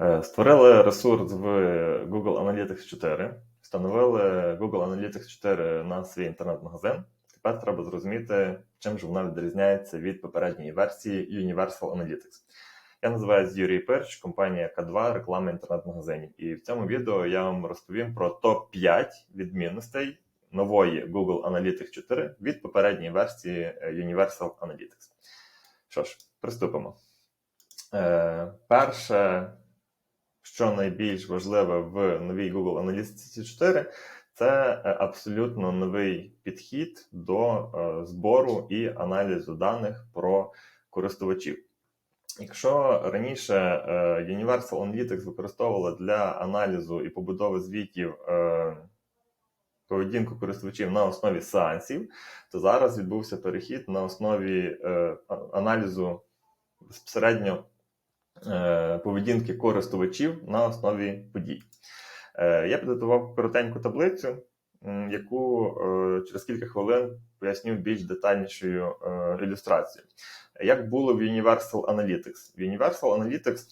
Е, Створили ресурс в Google Analytics 4, встановили Google Analytics 4 на свій інтернет-магазин. Тепер треба зрозуміти, чим ж вона відрізняється від попередньої версії Universal Analytics. Я називаюся Юрій Перч, компанія К2 реклама інтернет-магазинів. І в цьому відео я вам розповім про топ-5 відмінностей нової Google Analytics 4 від попередньої версії е, Universal Analytics. Що ж, приступимо. Е, перше, що найбільш важливе в новій Google Analytics 4, це е, абсолютно новий підхід до е, збору і аналізу даних про користувачів. Якщо раніше е, Universal Analytics використовувала для аналізу і побудови звітів поведінку користувачів на основі сеансів, то зараз відбувся перехід на основі аналізу безпосередньо поведінки користувачів на основі подій. Е, Я підготував коротеньку таблицю, яку е, через кілька хвилин поясню більш детальнішою е, ілюстрацією. Як було в Universal Analytics? В Universal Analytics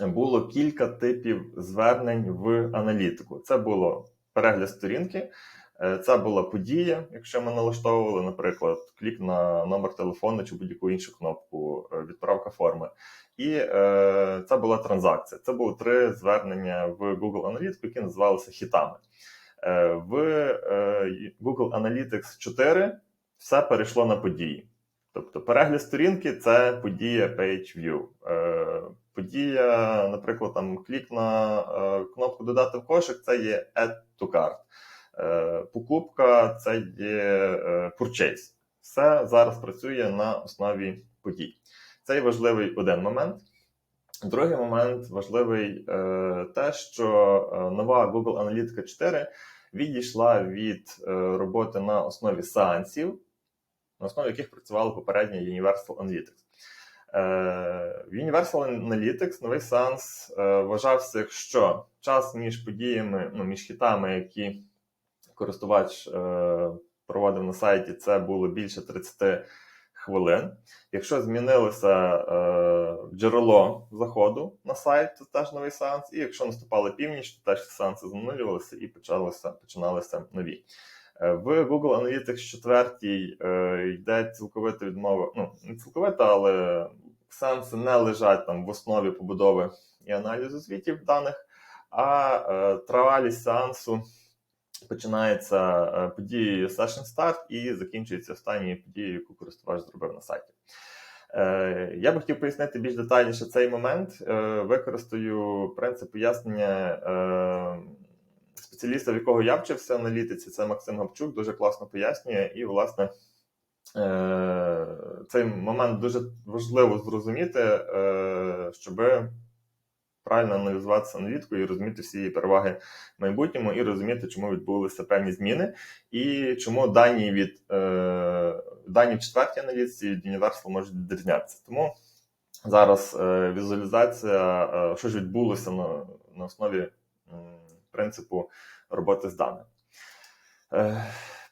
було кілька типів звернень в аналітику. Це було перегляд сторінки, е, це була подія, якщо ми налаштовували, наприклад, клік на номер телефону чи будь-яку іншу кнопку, е, відправка форми. І е, це була транзакція. Це було три звернення в Google Analytics, які називалися хітами. Е, в е, Google Analytics 4 все перейшло на події. Тобто перегляд сторінки це подія Page View. Е, подія, наприклад, там клік на е, кнопку Додати в кошик це є Add to Cart. Е, покупка це є е, Purchase. Все зараз працює на основі подій. Це важливий один момент. Другий момент важливий е, те, що нова Google Analytica 4 відійшла від роботи на основі сеансів, на основі яких працювала попередня Universal Analytics. В Universal Analytics новий сеанс вважався, якщо час між подіями, ну, між хітами, які користувач е, проводив на сайті, це було більше 30 хвилин. Якщо змінилося е, джерело заходу на сайт, це теж новий сеанс. І якщо наступала північ, то теж сеанси занулювалися і почалися, починалися нові. Е, В Google Analytics 4 е, йде цілковита відмова, ну не цілковита, але сеанси не лежать там в основі побудови і аналізу звітів даних, а е, тривалість сеансу починається е, подією Session Start і закінчується останньою подією, яку користувач зробив на сайті. Е, Я би хотів пояснити більш детальніше цей момент. Е, Використаю принцип пояснення спеціаліста, в якого я вчився аналітиці, це Максим Гавчук, дуже класно пояснює. І, власне, цей момент дуже важливо зрозуміти, е, щоб правильно аналізувати аналітику і розуміти всі її переваги в майбутньому, і розуміти, чому відбулися певні зміни, і чому дані від е, дані в четвертій аналітиці від Universal можуть відрізнятися. Тому зараз е, візуалізація, е, що ж відбулося на, на основі м, принципу роботи з даними. Е,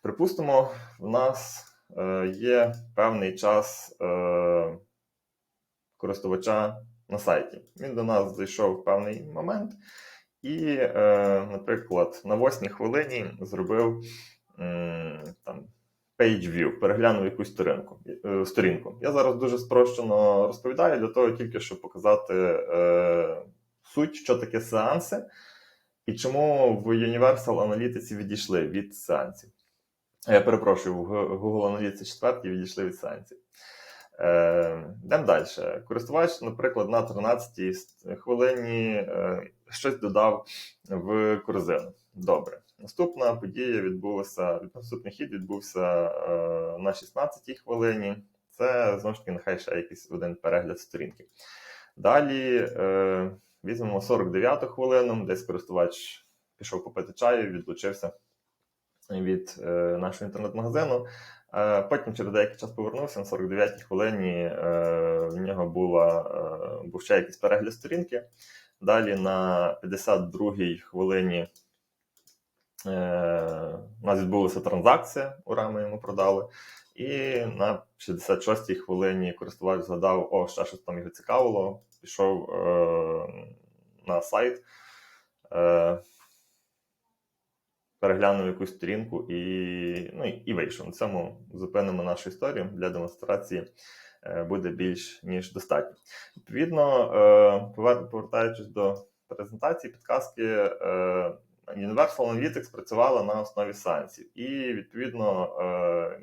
припустимо, в нас е, є певний час е, користувача на сайті. Він до нас зайшов в певний момент і, е, наприклад, на восьмій хвилині зробив м, там. Page view, переглянув якусь сторінку. е, сторінку. Я зараз дуже спрощено розповідаю для того, тільки щоб показати е, суть, що таке сеанси, і чому в Universal Analytics відійшли від сеансів. Я перепрошую, в Google Analytics 4 відійшли від сеансів. Е, Йдемо далі. Користувач, наприклад, на 13-й хвилині е, щось додав в корзину. Добре. Наступна подія відбулася, наступний хід відбувся е, на 16-й хвилині. Це знову ж таки нехай ще якийсь один перегляд сторінки. Далі візьмемо 49 хвилину, десь користувач пішов попити чаю, відлучився від нашого інтернет-магазину. Е, Потім через деякий час повернувся на 49-й хвилині. е, В нього була, е, був ще якийсь перегляд сторінки. Далі на 52-й хвилині у нас відбулася транзакція, ура, ми йому продали. І на 66-й хвилині користувач згадав, о, ще щось там його цікавило, пішов е, на сайт, е, переглянув якусь сторінку і, ну, і вийшов. На цьому зупинимо нашу історію для демонстрації. е, Буде більш ніж достатньо. Відповідно, е, повертаючись до презентації, підказки, е, Universal Analytics працювала на основі сеансів. І відповідно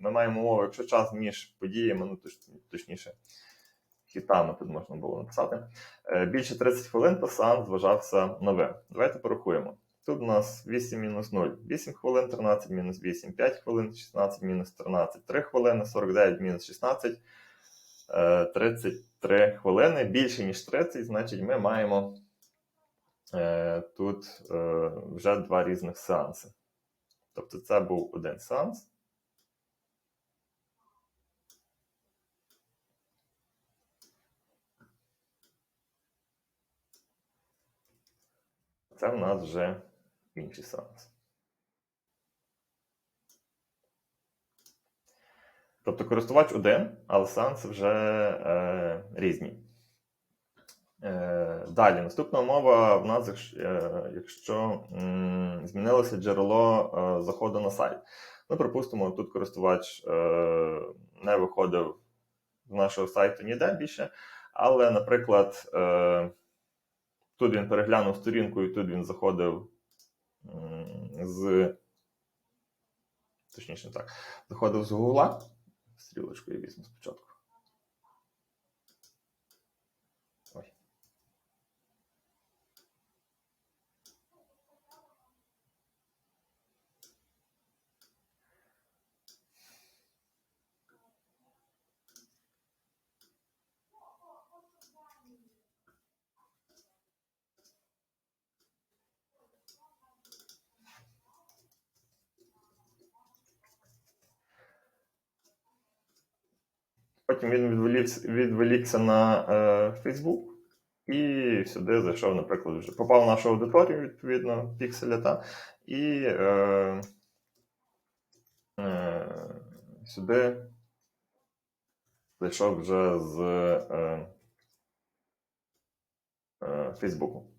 ми маємо умову, якщо час між подіями, ну точніше, хітами тут можна було написати. Більше 30 хвилин то сеанс вважався новим. Давайте порахуємо. Тут у нас 8 мінус 0, 8 хвилин, 13 мінус 8, 5 хвилин, 16 мінус 13, 3 хвилини, 49 мінус 16, е, 33 хвилини. Більше, ніж 30, значить ми маємо е, тут е, вже два різних сеанси. Тобто це був один сеанс. Це в нас вже інший сеанс. Тобто користувач один, але сеанси вже е, різні. Е, далі, наступна умова в нас, е, якщо м, змінилося джерело е, заходу на сайт. Ну, припустимо, тут користувач е, не виходив з нашого сайту ніде більше, але, наприклад, е, тут він переглянув сторінку, і тут він заходив з. Точніше так, заходив з Гугла. Стрілочку я візьму спочатку. Потім він відволікся, відволікся на е, Facebook і сюди зайшов, наприклад, вже попав в нашу аудиторію, відповідно, пікселя, та, і е, е, сюди зайшов вже з е, е, Фейсбуку.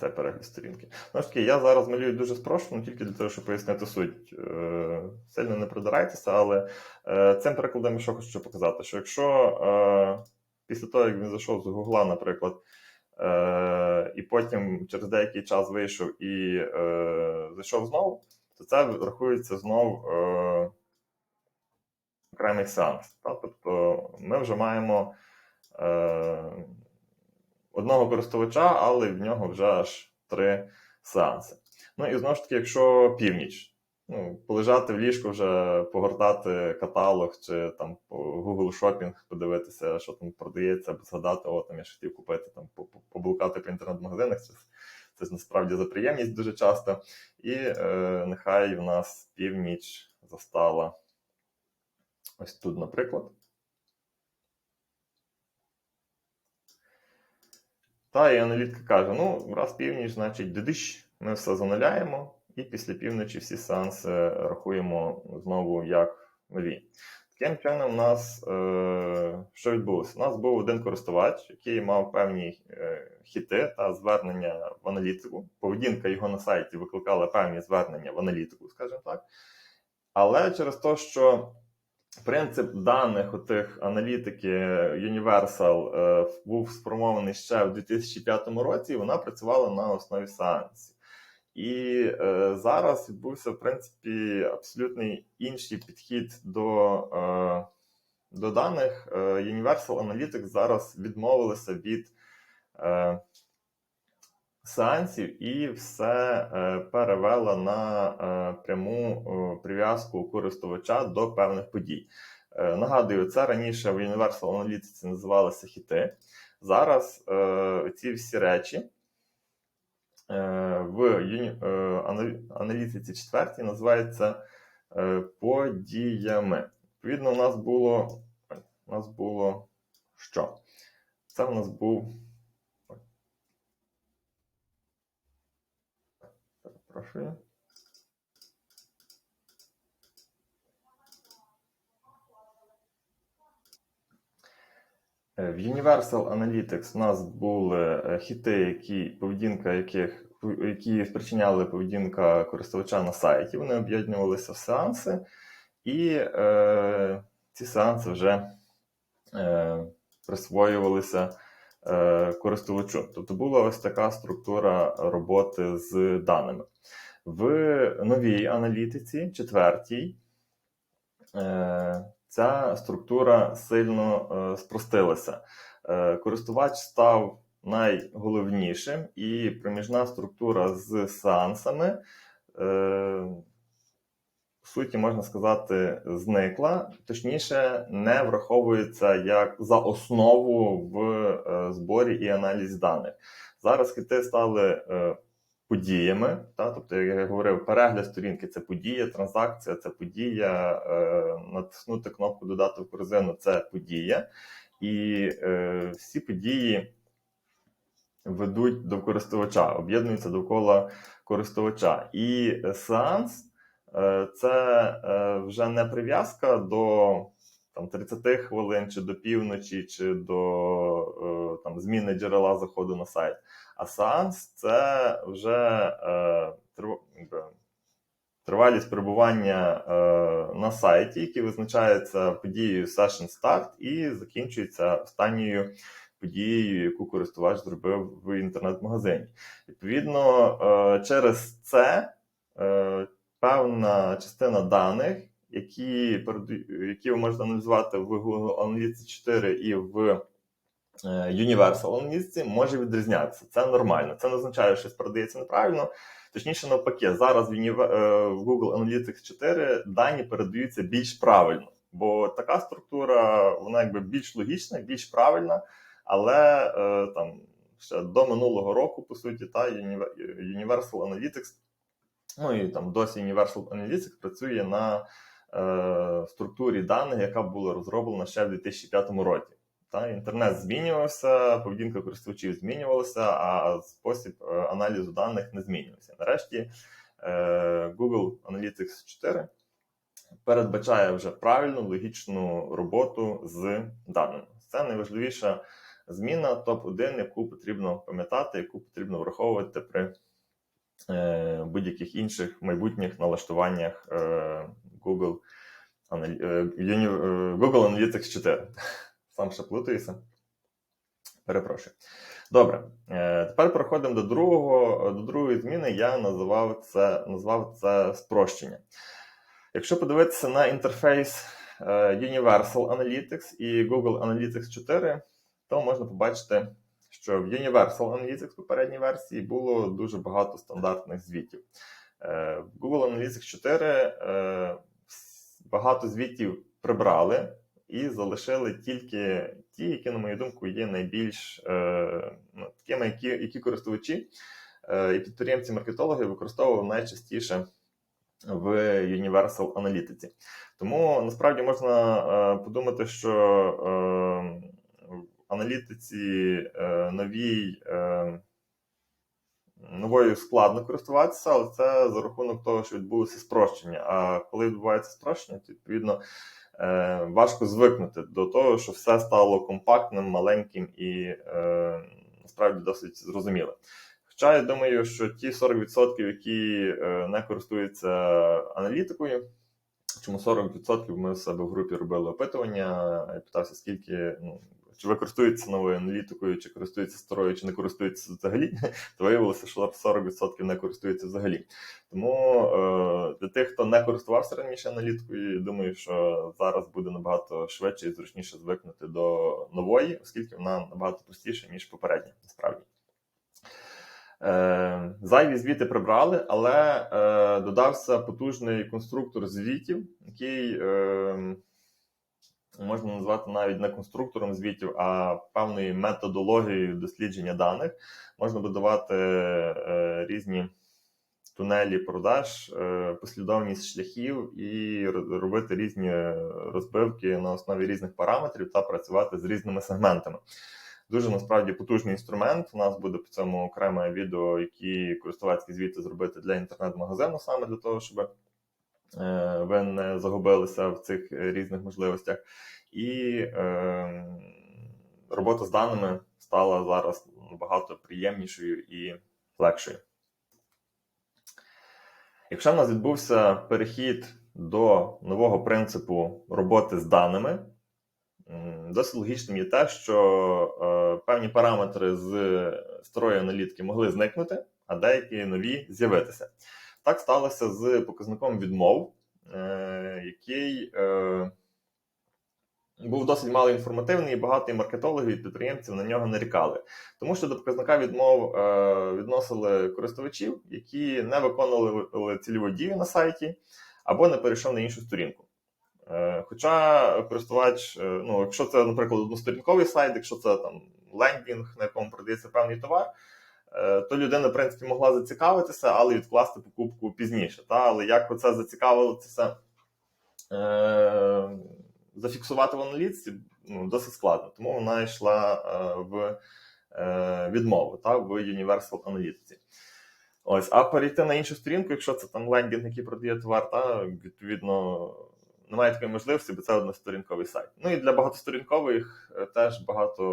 Це перегляд сторінки. Знову ж таки, я зараз малюю дуже спрощено, тільки для того, щоб пояснити суть. Е, Сильно не придирайтеся, але е, цим прикладом що хочу показати, що якщо е, після того, як він зайшов з Гугла, наприклад, і потім через деякий час вийшов і зайшов знову, то це рахується знов окремий сеанс. Тобто ми вже маємо. Одного користувача, але в нього вже аж три сеанси. Ну і знову ж таки, якщо північ, ну, полежати в ліжку, вже погортати каталог чи там Google Shopping, подивитися, що там продається, або згадати, о, там я ж хотів купити, там поблукати по інтернет-магазинах. Це, це насправді за приємність дуже часто. І е, нехай в нас північ застала ось тут, наприклад. Та і аналітика каже: ну, раз північ, значить, дидищ, ми все зануляємо, і після півночі всі сеанси рахуємо знову як нові. Таким чином, у нас е, що відбулося? У нас був один користувач, який мав певні е, хіти та звернення в аналітику. Поведінка його на сайті викликала певні звернення в аналітику, скажімо так. Але через те, що Принцип даних отих аналітики Universal е, був сформований ще в 2005 році, і вона працювала на основі сеансів. І е, зараз відбувся, в принципі, абсолютно інший підхід до е, до даних. Е, Universal Analytics зараз відмовилися від е, сеансів і все е, перевела на е, пряму е, прив'язку користувача до певних подій. Нагадую, це раніше в Universal Analytics називалося хіти. Зараз ці всі речі в аналітиці четвертій називаються подіями. Відповідно, у нас було у нас було що? Це у нас був Прошу. Е, В Universal Analytics у нас були е, хіти, які, поведінка яких, які спричиняли поведінка користувача на сайті. Вони об'єднувалися в сеанси, і е, ці сеанси вже е, присвоювалися користувачу. Тобто була ось така структура роботи з даними. В новій аналітиці, четвертій, е, ця структура сильно е, спростилася. Е, користувач став найголовнішим, і проміжна структура з сеансами, е, суті, можна сказати, зникла, точніше, не враховується як за основу в е, зборі і аналізі даних. Зараз хіти стали е, подіями. Та? Тобто, як я говорив, перегляд сторінки це подія, транзакція це подія, е, натиснути кнопку Додати в корзину це подія. І всі події ведуть до користувача, об'єднуються довкола користувача. І сеанс це е, вже не прив'язка до там, 30 хвилин, чи до півночі, чи до е, там, зміни джерела заходу на сайт. А сеанс це вже е, тривалість перебування е, на сайті, який визначається подією Session Start і закінчується останньою подією, яку користувач зробив в інтернет-магазині. Відповідно, е, через це е, певна частина даних, які, які ви можете аналізувати в Google Analytics 4 і в е, Universal аналітиці може відрізнятися. Це нормально. Це не означає, що щось передається неправильно. Точніше, навпаки, зараз в, е, Google Analytics 4 дані передаються більш правильно, бо така структура вона якби більш логічна, більш правильна, але е, там ще до минулого року, по суті, та Unive- Universal Analytics, ну і там досі Universal Analytics працює на е, структурі даних, яка була розроблена ще в 2005 році. Та, інтернет змінювався, поведінка користувачів змінювалася, а спосіб е, аналізу даних не змінювався. Нарешті е, Google Analytics 4 передбачає вже правильну логічну роботу з даними. Це найважливіша зміна топ-1, яку потрібно пам'ятати, яку потрібно враховувати при будь-яких інших майбутніх налаштуваннях е, Google, е, е, Google Analytics 4 сам ще плутаюся. Перепрошую. Добре, е, тепер переходимо до другого. До другої зміни. Я називав це, назвав це спрощення. Якщо подивитися на інтерфейс е, Universal Analytics і Google Analytics 4, то можна побачити, що в Universal Analytics попередній версії було дуже багато стандартних звітів. Е, В Google Analytics 4 е, багато звітів прибрали і залишили тільки ті, які, на мою думку, є найбільш е, ну, такими, які, які користувачі е, і підприємці-маркетологи використовували найчастіше в Universal Analytics. Тому насправді можна е, подумати, що е, аналітиці е, новій. Е, Новою складно користуватися, але це за рахунок того, що відбулося спрощення. А коли відбувається спрощення, то відповідно е, важко звикнути до того, що все стало компактним, маленьким і насправді досить зрозумілим. Хоча я думаю, що ті 40%, які не користуються аналітикою, чому 40% ми в себе в групі робили опитування, я питався, скільки. Ну, чи ви користуєтеся новою аналітикою, чи користуєтеся старою, чи не користуєтеся взагалі, то виявилося, що 40% не користуються взагалі. Тому е, для тих, хто не користувався раніше аналітикою, думаю, що зараз буде набагато швидше і зручніше звикнути до нової, оскільки вона набагато простіша, ніж попередня, насправді. Е, зайві звіти прибрали, але е, додався потужний конструктор звітів, який е, можна назвати навіть не конструктором звітів, а певною методологією дослідження даних. Можна будувати е, різні тунелі продаж, е, послідовність шляхів і робити різні розбивки на основі різних параметрів та працювати з різними сегментами. Дуже насправді потужний інструмент. У нас буде по цьому окреме відео, які користувацькі звіти зробити для інтернет-магазину, саме для того, щоб е, ви не загубилися в цих е, різних можливостях. І е, робота з даними стала зараз набагато приємнішою і легшою. Якщо в нас відбувся перехід до нового принципу роботи з даними, досить логічним є те, що е, певні параметри з старої аналітики могли зникнути, а деякі нові з'явитися. Так сталося з показником відмов, е, який е, був досить мало інформативний, і багато і маркетологів і підприємців на нього нарікали. Тому що до показника відмов е, відносили користувачів, які не виконували цільову дію на сайті або не перейшов на іншу сторінку. Хоча користувач, ну, якщо це, наприклад, односторінковий сайт, якщо це там лендінг, на якому продається певний товар, то людина, в принципі, могла зацікавитися, але відкласти покупку пізніше. Та? Але як оце зацікавилося е, зафіксувати в аналітиці, ну, досить складно. Тому вона йшла е, в е, відмову та, в Universal аналітиці. Ось, а перейти на іншу сторінку, якщо це там лендінг, який продає товар, та відповідно немає такої можливості, бо це односторінковий сайт. Ну і для багатосторінкових е, теж багато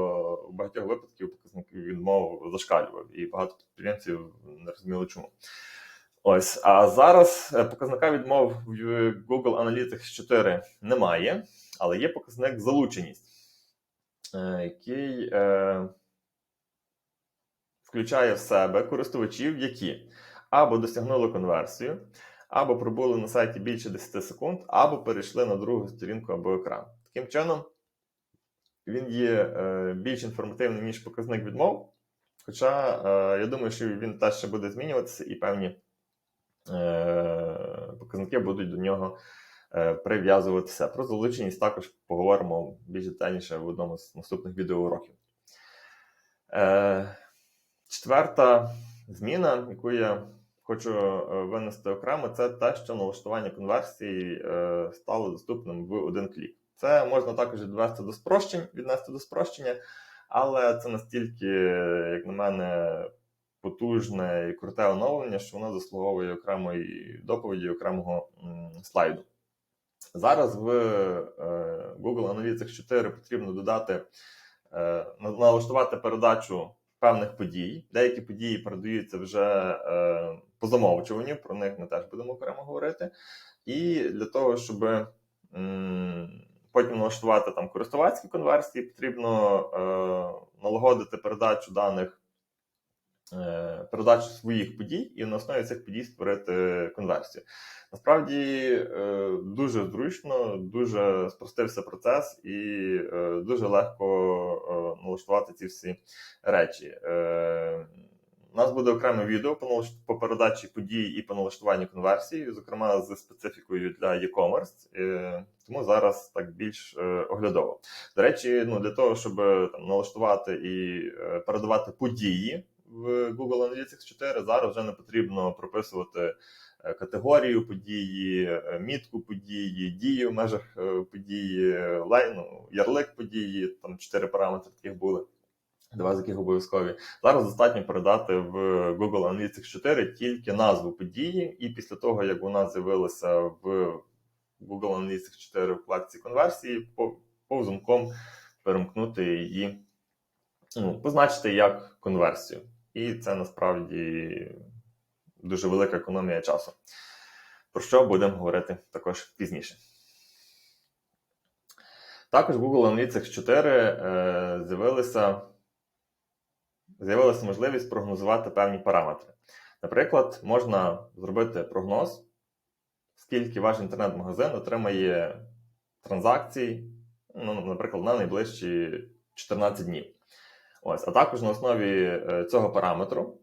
в багатьох випадків показників відмов зашкалював, і багато підприємців не розуміли чому. Ось, а зараз е, показника відмов в Google Analytics 4 немає, але є показник залученість, е, який е, включає в себе користувачів, які або досягнули конверсію, або пробули на сайті більше 10 секунд, або перейшли на другу сторінку або екран. Таким чином, він є е, більш інформативним, ніж показник відмов. Хоча е, я думаю, що він теж ще буде змінюватися, і певні е, показники будуть до нього прив'язуватися. Про залученість також поговоримо більш детальніше в одному з наступних відеоуроків. Четверта зміна, яку я хочу е, винести окремо, це те, що налаштування конверсії е, стало доступним в один клік. Це можна також відвести до спрощень, віднести до спрощення, але це настільки, як на мене, потужне і круте оновлення, що воно заслуговує окремої доповіді, окремого слайду. Зараз в е, Google Analytics 4 потрібно додати, налаштувати передачу певних подій. Деякі події передаються вже по замовчуванню, про них ми теж будемо окремо говорити. І для того, щоб потім налаштувати там користувацькі конверсії, потрібно е, налагодити передачу даних, е, передачу своїх подій і на основі цих подій створити конверсію. Насправді е, дуже зручно, дуже спростився процес і дуже легко налаштувати ці всі речі. У нас буде окреме відео по, передачі подій і по налаштуванню конверсії, зокрема з специфікою для e-commerce, е, тому зараз так більш е, оглядово. До речі, ну для того, щоб там налаштувати і е, передавати події в Google Analytics 4, зараз вже не потрібно прописувати е, категорію події, е, мітку події, дію в межах е, події, е, лей- ну, ярлик події, там чотири параметри таких були. Два з яких обов'язкові. Зараз достатньо передати в Google Analytics 4 тільки назву події, і після того, як вона з'явилася в Google Analytics 4 в вкладці конверсії, по- повзунком перемкнути її, ну, позначити як конверсію. І це насправді дуже велика економія часу. Про що будемо говорити також пізніше. Також Google Analytics 4 е, з'явилися з'явилася можливість прогнозувати певні параметри. Наприклад, можна зробити прогноз, скільки ваш інтернет-магазин отримає транзакцій, ну, наприклад, на найближчі 14 днів. Ось, а також на основі е, цього параметру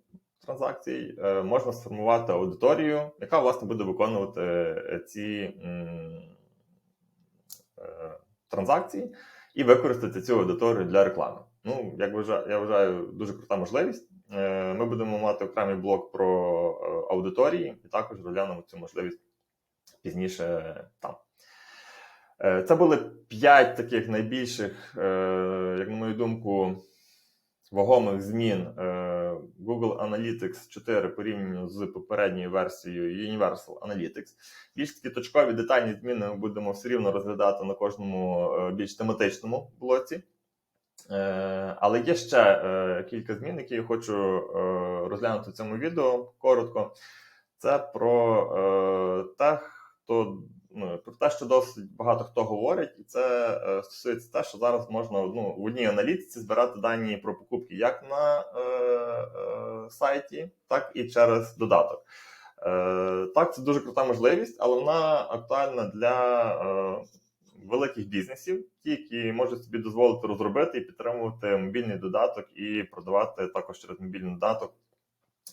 транзакцій е, можна сформувати аудиторію, яка власне буде виконувати е, ці транзакції і використати цю аудиторію для реклами. Ну, як вважаю, я вважаю, дуже крута можливість. Е, Ми будемо мати окремий блок про е, аудиторії, і також розглянемо цю можливість пізніше там. Е, Це були п'ять таких найбільших, як на мою думку, вагомих змін Google Analytics 4 порівняно з попередньою версією Universal Analytics. Більш такі точкові детальні зміни ми будемо все рівно розглядати на кожному більш тематичному блоці. Е, Але є ще е, кілька змін, які я хочу е, розглянути в цьому відео коротко. Це про те, хто ну, про те, що досить багато хто говорить, і це стосується те, що зараз можна ну, в одній аналітиці збирати дані про покупки як на е, е, сайті, так і через додаток. Е, так, це дуже крута можливість, але вона актуальна для е, великих бізнесів, ті, які можуть собі дозволити розробити і підтримувати мобільний додаток і продавати також через мобільний додаток,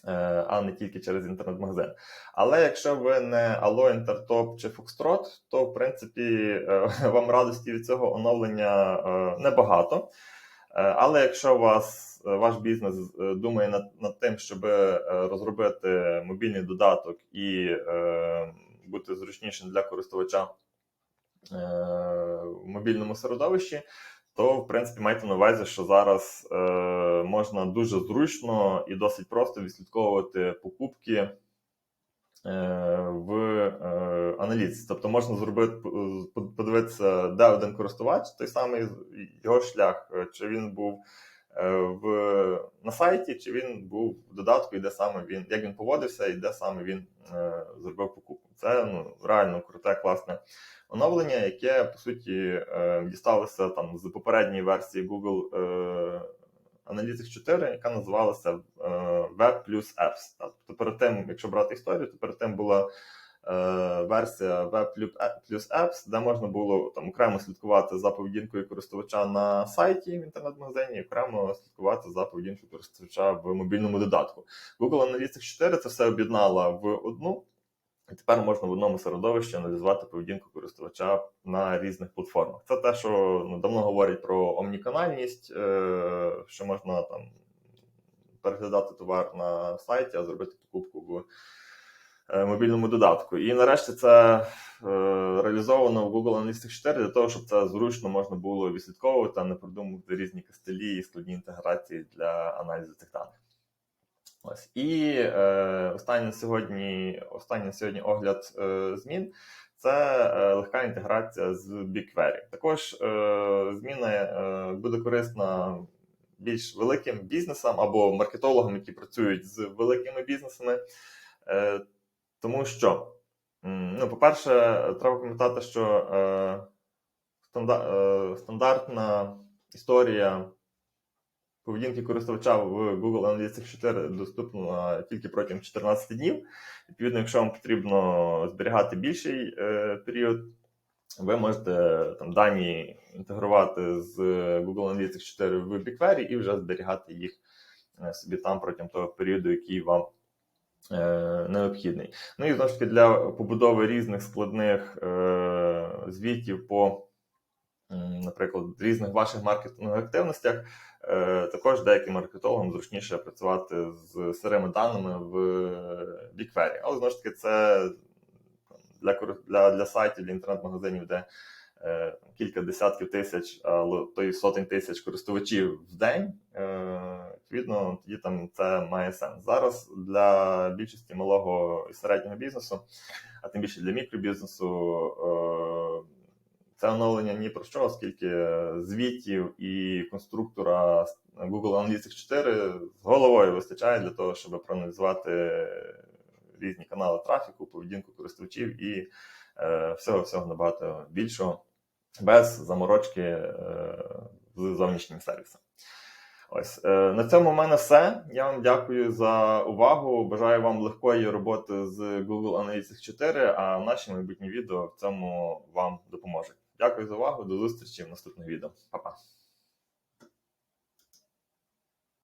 е, а не тільки через інтернет-магазин. Але якщо ви не Allo, Intertop чи Foxtrot, то в принципі е, вам радості від цього оновлення е, небагато. Але якщо вас ваш бізнес думає над, над тим, щоб розробити мобільний додаток і бути зручнішим для користувача в мобільному середовищі, то в принципі майте на увазі, що зараз е, можна дуже зручно і досить просто відслідковувати покупки е, в е, аналітиці. Тобто можна зробити подивитися, де один користувач, той самий його шлях, е, чи він був е, в, на сайті, чи він був в додатку, і де саме він, як він поводився, і де саме він е, зробив покупку. Це ну, реально круте, класне оновлення, яке по суті е, дісталося там з попередньої версії Google е, Analytics 4, яка називалася е, Web плюс Apps. Тобто перед тим, якщо брати історію, то перед тим була е, версія Web плюс Apps, де можна було там окремо слідкувати за поведінкою користувача на сайті в інтернет-магазині, і окремо слідкувати за поведінкою користувача в мобільному додатку. Google Analytics 4 це все об'єднала в одну. І тепер можна в одному середовищі аналізувати поведінку користувача на різних платформах. Це те, що ну, давно говорять про омніканальність, е, що можна там переглядати товар на сайті, а зробити покупку в е, мобільному додатку. І нарешті це е, реалізовано в Google Analytics 4 для того, щоб це зручно можна було відслідковувати, а не продумувати різні костелі і складні інтеграції для аналізу цих даних. Ось і е, останній сьогодні, останній сьогодні огляд е, змін це е, легка інтеграція з BigQuery. Також е, зміна е, буде корисна більш великим бізнесам або маркетологам, які працюють з великими бізнесами. Е, тому що, ну, по-перше, треба пам'ятати, що е, е, стандартна історія поведінки користувача в Google Analytics 4 доступна тільки протягом 14 днів. Відповідно, якщо вам потрібно зберігати більший е, період, ви можете там дані інтегрувати з Google Analytics 4 в BigQuery і вже зберігати їх е, собі там протягом того періоду, який вам необхідний. Ну і знову ж таки для побудови різних складних е, звітів по, наприклад, різних ваших маркетингових активностях. Е, Також деяким маркетологам зручніше працювати з сирими даними в BigQuery. Але знову ж таки, це для, для, для сайтів, для інтернет-магазинів, де е, кілька десятків тисяч, а то й сотень тисяч користувачів в день. Е, відповідно, тоді там це має сенс. Зараз для більшості малого і середнього бізнесу, а тим більше для мікробізнесу. Е, це оновлення ні про що, оскільки звітів і конструктора Google Analytics 4 з головою вистачає для того, щоб проаналізувати різні канали трафіку, поведінку користувачів і е, всього всього набагато більшого, без заморочки е, з зовнішнім сервісом. Ось е, на цьому в мене все. Я вам дякую за увагу. Бажаю вам легкої роботи з Google Analytics 4, а наші майбутні відео в цьому вам допоможуть. Дякую за увагу. До зустрічі в наступних відео. Па-па.